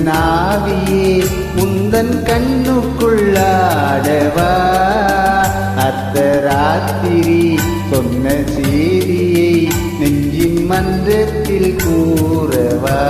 அன்பு தேவியே எந்த நாவியே உந்தன் கண்ணுக்குள்ளாடவா? அர்த்தராத்திரி சொன்ன செய்தியை நெஞ்சின் மன்றத்தில் கூறவா?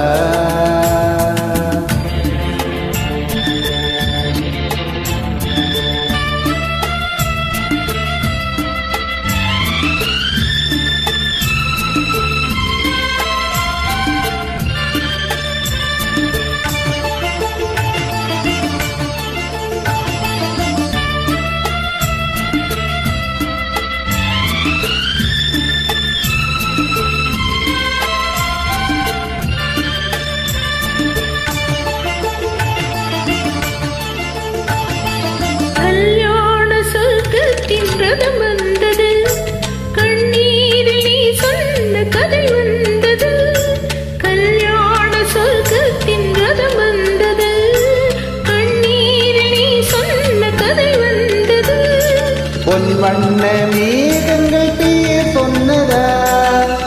பொன் வண்ண மேகங்கள் பேர் சொன்னதா?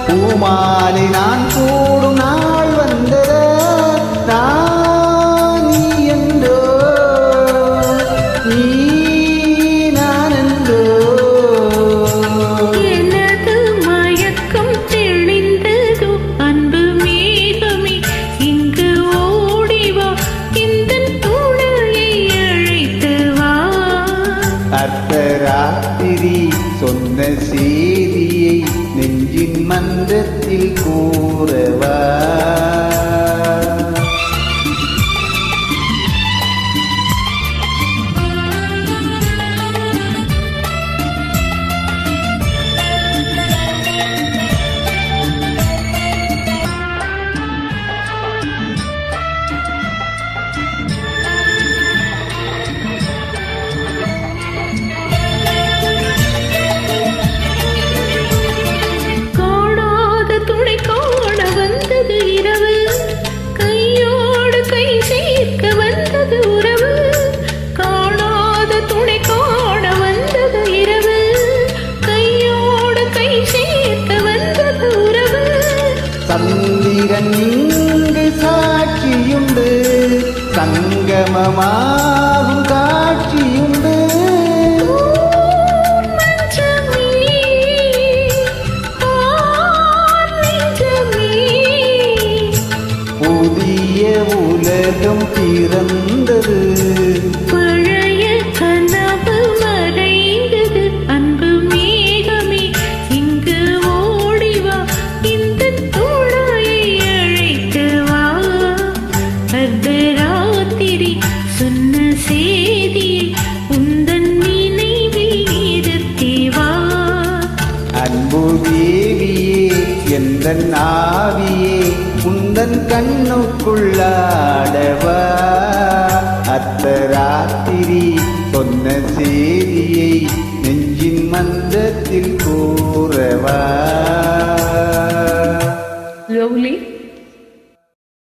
பூமாலை நான் கூடும் அர்த்தராத்திரி சொன்ன செய்தியை நெஞ்சின் மன்றத்தில் கூறவா? சங்கமமாகும் காட்சியுண்டு. புதிய உலகம் பிறந்தது அர்த்தராத்திரி சொன்ன செய்தியை உந்தன் நினைவில் இருத்தி வா அன்பு தேவியே எந்த நாவியே உந்தன் கண்ணுக்குள்ளாடவா? அர்த்தராத்திரி சொன்ன செய்தியை நெஞ்சின் மன்றத்தில் கூறவா? லவ்லி